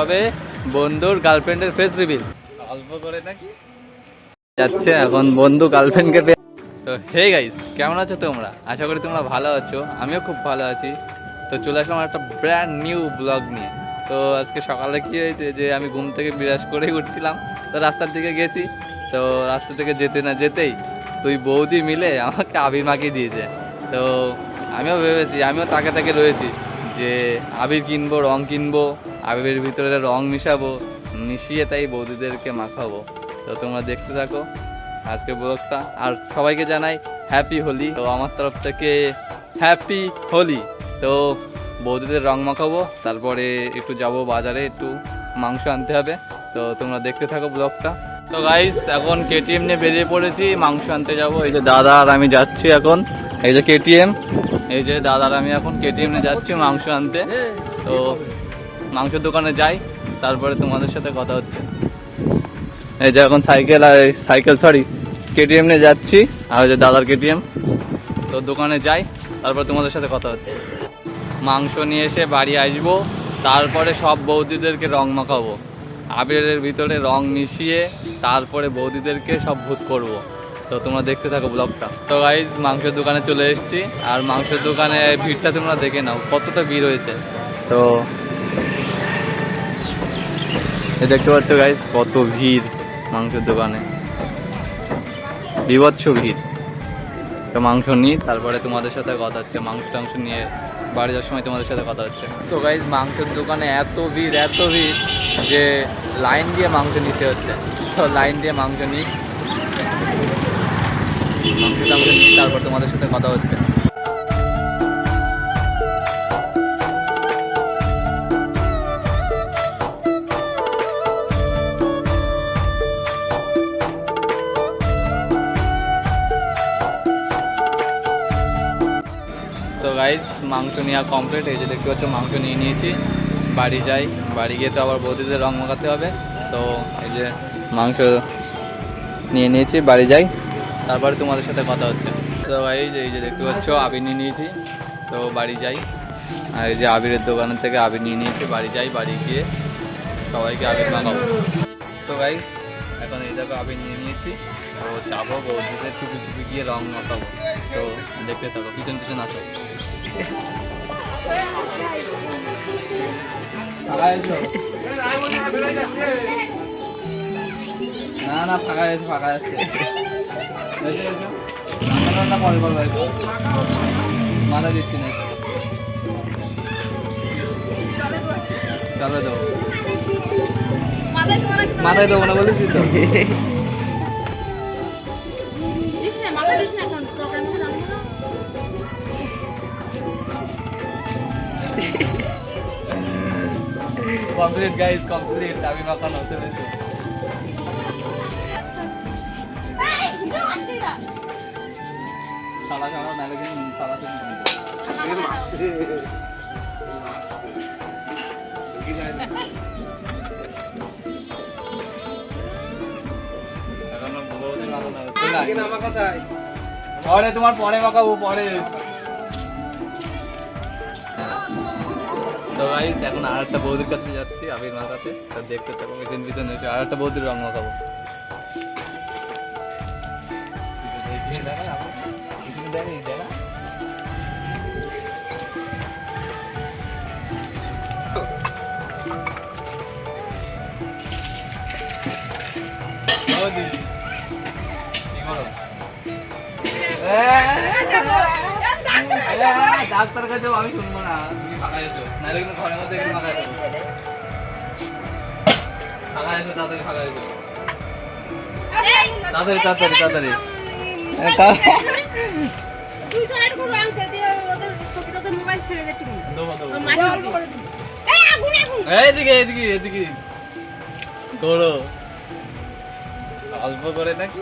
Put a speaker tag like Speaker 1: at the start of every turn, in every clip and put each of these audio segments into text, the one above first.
Speaker 1: হবে? বন্ধুর গার্লফ্রেন্ডের ফেস রিভিল অল্প করে নাকি? যাচ্ছে এখন বন্ধু গার্লফ্রেন্ডকে পেয়ে। তো হে গাইস কেমন আছো তোমরা? আশা করি তোমরা ভালো আছো। আমিও খুব ভালো আছি। তো চলে আসলাম একটা ব্র্যান্ড নিউ ব্লগ নিয়ে। তো আজকে সকালে কি হয়েছে যে আমি ঘুম থেকে বিরাজ করেই উঠছিলাম। তো রাস্তার দিকে গেছি। তো রাস্তা থেকে যেতে না যেতেই তুই বৌদি মিলে আমাকে আবির মাখিয়ে দিয়েছে। তো আমিও ভেবেছি আমিও তাকে তাকে রয়েছি যে আবির কিনবো রং কিনবো। আবিরের ভিতরে রং মিশাবো, মিশিয়ে তাই বৌদিদেরকে মাখাবো। তো তোমরা দেখতে থাকো আজকে ব্লগটা। আর সবাইকে জানাই হ্যাপি হোলি তো আমার তরফ থেকে হ্যাপি হোলি তো বৌদিদের রং মাখাবো, তারপরে একটু যাব বাজারে, একটু মাংস আনতে হবে। তো তোমরা দেখতে থাকো ব্লগটা। তো গাইস এখন কেটিএম নিয়ে বেরিয়ে পড়েছি, মাংস আনতে যাব। এই যে দাদা আর আমি যাচ্ছি এখন। এই যে কেটিএম এই যে দাদার আমি এখন কেটিএম নিয়ে যাচ্ছি মাংস আনতে। তো মাংসের দোকানে যাই, তারপরে তোমাদের সাথে কথা হচ্ছে। এই যে এখন সাইকেল আর সাইকেল সরি কেটিএম নিয়ে যাচ্ছি, আর ওই যে দাদার কেটিএম তো দোকানে যাই, তারপর তোমাদের সাথে কথা হচ্ছে। মাংস নিয়ে এসে বাড়ি আসব, তারপরে সব বৌদিদেরকে রং মাখাবো। আবিরের ভিতরে রং মিশিয়ে, তারপরে বৌদিদেরকে সব ভূত করব। তো তোমরা দেখতে থাকো ব্লগটা। তো গাইজ মাংসের দোকানে চলে এসেছি, আর মাংসের দোকানে ভিড়টা তোমরা দেখে নাও, কতটা ভিড় হয়েছে। তো দেখতে পাচ্ছ গাইজ কত ভিড় মাংসের দোকানে। বিভৎস ভিড়। তো মাংস নিই, তারপরে তোমাদের সাথে কথা হচ্ছে, মাংস টাংস নিয়ে বাড়ি যাওয়ার সময় তোমাদের সাথে কথা হচ্ছে। তো গাইজ মাংসের দোকানে এত ভিড় এত ভিড় যে লাইন দিয়ে মাংস নিতে হচ্ছে। তো লাইন দিয়ে মাংস নিই। মাংস টাংস নিই তারপর তোমাদের সাথে কথা হচ্ছে। মাংস নেওয়া কমপ্লিট এই যে দেখতে পাচ্ছ, মাংস নিয়ে নিয়েছি। বাড়ি যাই, বাড়ি গিয়ে তো আবার বৌদিদের রং মাখাতে হবে। তো এই যে মাংস নিয়ে নিয়েছি, বাড়ি যাই, তারপরে তোমাদের সাথে কথা হচ্ছে। তো গাইজ এই যে দেখতে পাচ্ছ, আবির নিয়ে নিয়েছি। তো বাড়ি যাই। আর এই যে আবিরের দোকানের থেকে আবির নিয়ে নিয়েছি, বাড়ি যাই, বাড়ি গিয়ে সবাইকে আবির মাখাবো। তো গাইজ এখন এই দেখো আবির নিয়ে নিয়েছি। তো যাব বৌদিদের চুপি চুপি গিয়ে রং মাখাবো। তো দেখতে থাকো, পিছন পিছন আসো। না না, ফাঁকা এসো ফাঁকা টান্না পরে দিচ্ছি না। চলো দেবো
Speaker 2: মাথায়
Speaker 1: দেবো না বলেছি তো। কমপ্লিট গাইজ কমপ্লিট আমি মাখানো হতে পেরেছি কিন্তু সাদা পরে তোমার পরে মাখাবো পরে তো গাইস এখন আর একটা বৌদির কাছে যাচ্ছি আবির মাখাতে তো দেখতে থাকো মেশিন পিছন এসে আর একটা বৌদির রং মাখাবো বৌদি, ডাক্তার কাছে আমি শুনব না তুমি ফাঁকা এসো নাহলে কিন্তু ঘরের মধ্যে একটু ফাঁকা এসো ফাঁকা এসো তাড়াতাড়ি ফাঁকা এসো তাড়াতাড়ি তাড়াতাড়ি তাড়াতাড়ি এ, তা-
Speaker 2: তুই চল একটু রং খেয়ে দিয়ে ওদের চোখে তোদের মোবাইল ছেড়ে দে তুমি
Speaker 1: দেবো, দেবো।
Speaker 2: তোর মাকে অল্প করে দিবি এই আগুন আগুন
Speaker 1: এইদিকে এদিকে এদিকে করো অল্প করে নাকি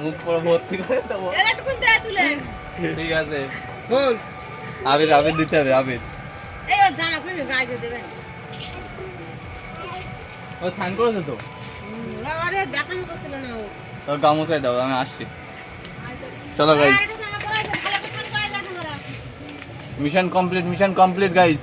Speaker 1: মুখ পুরো ভর্তি করে দেবো।
Speaker 2: এর একটু দে তুলে।
Speaker 1: ঠিক আছে। আবির আবির দিতে হবে আবির
Speaker 2: এই ও খুলে গায়ে দেবেন।
Speaker 1: ও স্নান করেছে তো?
Speaker 2: আরে দেখানো তো ছিল না ও।
Speaker 1: তো দাও আমি আসছি। চলো guys mission complete mission complete guys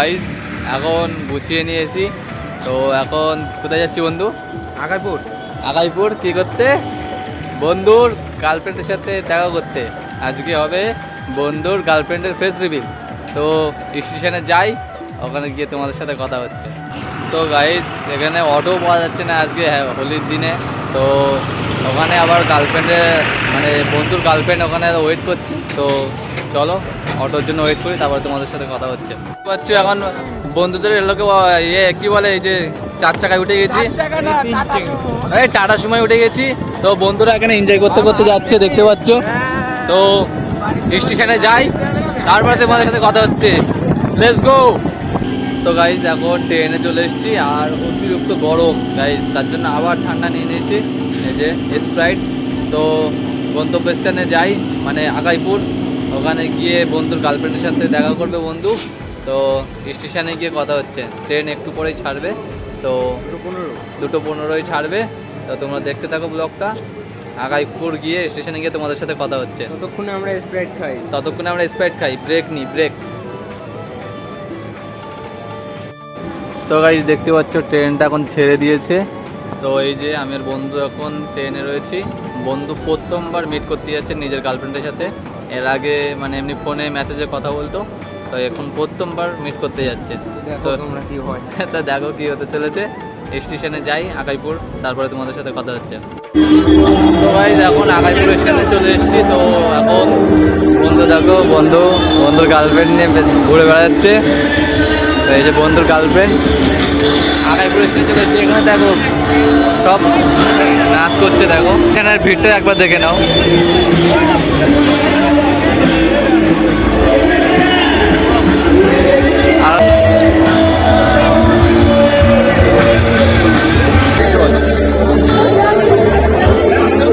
Speaker 1: guys এখন গুছিয়ে নিয়েছি। তো এখন কোথায় যাচ্ছি বন্ধু?
Speaker 3: আগাইপুর।
Speaker 1: আগাইপুর কি করতে? বন্ধুর গার্লফ্রেন্ডের সাথে দেখা করতে। আজকে হবে বন্ধুর গার্লফ্রেন্ডের ফেস রিভিল তো স্টেশনে যাই ওখানে গিয়ে তোমাদের সাথে কথা হচ্ছে। তো গাইজ এখানে অটো পাওয়া যাচ্ছে না আজকে হ্যাঁ, হোলির দিনে। তো ওখানে আবার গার্লফ্রেন্ডের মানে বন্ধুর গার্লফ্রেন্ড ওখানে ওয়েট করছে। তো চলো অটোর জন্য ওয়েট করি তারপরে তোমাদের সাথে কথা হচ্ছে। পাচ্ছি এখন বন্ধুদের এলোকে ইয়ে কি বলে এই যে চার চাকায় উঠে গেছি। এই টাটার সময় উঠে গেছি। তো বন্ধুরা এখানে এনজয় করতে করতে যাচ্ছে দেখতে পাচ্ছ। তো স্টেশনে যাই তারপরে তোমাদের সাথে কথা হচ্ছে। লেটস গো তো গাইজ এখন ট্রেনে চলে এসেছি আর অতিরিক্ত গরম। গাইজ তার জন্য আবার ঠান্ডা নিয়ে নিয়েছি এই যে স্প্রাইট তো গন্তব্যস্থানে যাই মানে আগাইপুর। ওখানে গিয়ে বন্ধুর গার্লফ্রেন্ডের সাথে দেখা করবে বন্ধু। তো স্টেশনে গিয়ে কথা হচ্ছে। ট্রেন একটু পরেই ছাড়বে। তো
Speaker 3: পনেরো।
Speaker 1: দুটো পনেরোই ছাড়বে। তো তোমরা দেখতে থাকো ব্লগটা আগাইপুর গিয়ে স্টেশনে গিয়ে তোমাদের সাথে কথা হচ্ছে।
Speaker 3: ততক্ষণে আমরা স্প্রাইট খাই।
Speaker 1: ততক্ষণে আমরা স্প্রাইট খাই। ব্রেক নিই ব্রেক তো গাইজ দেখতে পাচ্ছ ট্রেনটা এখন ছেড়ে দিয়েছে। তো এই যে আমার বন্ধু এখন ট্রেনে রয়েছি। বন্ধু প্রথমবার মিট করতে যাচ্ছে নিজের গার্লফ্রেন্ডের সাথে। এর আগে মানে এমনি ফোনে মেসেজে কথা বলতো তো এখন প্রথমবার মিট করতে যাচ্ছে। তো
Speaker 3: তোমরা কি হয়।
Speaker 1: তা দেখো কি হতে চলেছে। স্টেশনে যাই আকাইপুর তারপরে তোমাদের সাথে কথা হচ্ছে। সবাই এখন আকাইপুর স্টেশনে চলে এসেছি। তো এখন বন্ধু দেখো বন্ধু বন্ধুর গার্লফ্রেন্ড নিয়ে ঘুরে বেড়াচ্ছে। তো এই যে বন্ধুর গার্লফ্রেন্ড আকাইপুর স্টেশনে চলে এসেছি। এখানে দেখো সব নাচ করছে দেখো। এখানের ভিড়টা একবার দেখে নাও।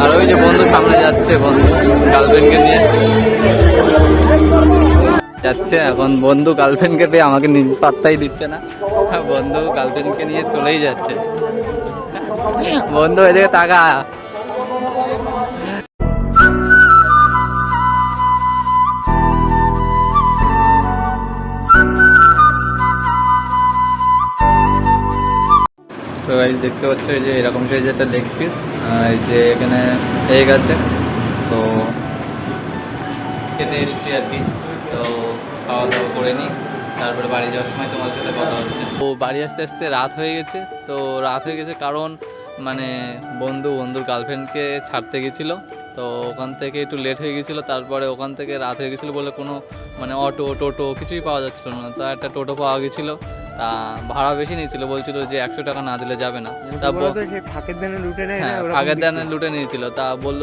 Speaker 1: আর ওই যে বন্ধু সামনে যাচ্ছে, বন্ধু গার্লফ্রেন্ডকে নিয়ে। যাচ্ছে, এখন বন্ধু গার্লফ্রেন্ডকে পেয়ে আমাকে পাত্তাই দিচ্ছে না। বন্ধু গার্লফ্রেন্ডকে নিয়ে চলেই যাচ্ছে। বন্ধু এদিকে তাকা। তো গাইজ দেখতে পাচ্ছ, এই যে এরকম সাইজ একটা লেগ পিস এই যে এখানে এগ আছে। তো খেতে এসছি আর কি। তো খাওয়া দাওয়া করে নিই, তারপরে বাড়ি যাওয়ার সময় তোমার সাথে কথা হচ্ছে। তো বাড়ি আসতে আসতে রাত হয়ে গেছে, তো রাত হয়ে গেছে কারণ মানে বন্ধু, বন্ধুর গার্লফ্রেন্ডকে ছাড়তে গেছিল। তো ওখান থেকে একটু লেট হয়ে গেছিল, তারপরে ওখান থেকে রাত হয়ে গেছিল বলে কোনো মানে অটো টোটো কিছুই পাওয়া যাচ্ছিল না। তো একটা টোটো পাওয়া গেছিল তা ভাড়া বেশি নিয়েছিল বলছিল যে একশো টাকা না দিলে যাবে না। তা
Speaker 3: ফাঁকের দানে লুটে নেয় না
Speaker 1: হ্যাঁ। দানে লুটে নিয়েছিল। তা বলল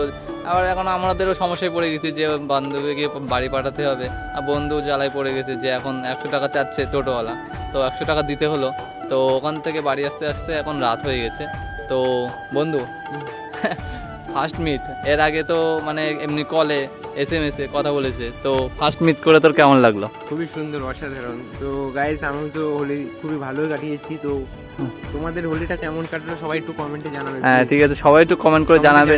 Speaker 1: আবার এখন আমাদেরও সমস্যায় পড়ে গেছি যে বান্ধবীকে বাড়ি পাঠাতে হবে। আর বন্ধু জ্বালায় পড়ে গেছে যে এখন একশো টাকা চাচ্ছে টোটোওয়ালা। তো একশো টাকা দিতে হলো। তো ওখান থেকে বাড়ি আসতে আসতে এখন রাত হয়ে গেছে। তো বন্ধু ফার্স্ট মিট এর আগে তো মানে এমনি কলে এস এম এসে কথা বলেছে তো ফার্স্ট মিট করে তোর কেমন লাগল?
Speaker 3: খুবই সুন্দর অসাধারণ। তো গাইস আমি তো হোলি খুবই ভালোই কাটিয়েছি তো তোমাদের হোলিটা কেমন কাটলো সবাই একটু কমেন্টে জানাবে
Speaker 1: হ্যাঁ ঠিক আছে সবাই একটু কমেন্ট করে
Speaker 3: এ
Speaker 1: জানাবে।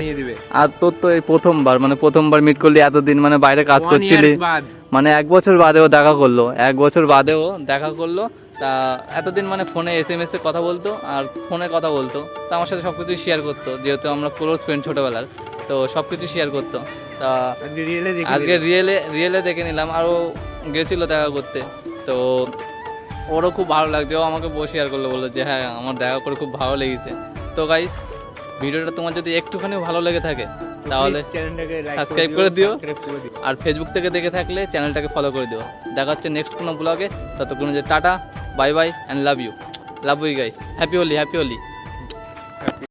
Speaker 1: আর তোর তো এই প্রথমবার মানে প্রথমবার মিট করলি এতদিন মানে বাইরে কাজ করছিলি। মানে এক বছর বাদেও দেখা করল এক বছর বাদেও দেখা করল তা এতদিন মানে ফোনে এস এম এস এ কথা বলতো আর ফোনে কথা বলতো। তা আমার সাথে সব কিছু শেয়ার করতো যেহেতু আমরা ক্লোজ ফ্রেন্ড ছোটোবেলার তো সব কিছু শেয়ার করতো। তা
Speaker 3: আজকে রিয়েলে
Speaker 1: রিয়েলে দেখে নিলাম আরও গেছিল দেখা করতে। তো ওরও খুব ভালো লাগছে ও আমাকে বসে শেয়ার করল বলল যে হ্যাঁ আমার দেখা করে খুব ভালো লেগেছে। তো গাইস ভিডিওটা তোমার যদি একটুখানি ভালো লেগে থাকে তাহলে।
Speaker 3: সাবস্ক্রাইব করে দিও
Speaker 1: আর ফেসবুক থেকে দেখে থাকলে চ্যানেলটাকে ফলো করে দিও। দেখা হচ্ছে নেক্সট কোনো ব্লগে ততক্ষণ যে tata. Bye bye and love you love you guys happy Holi happy Holi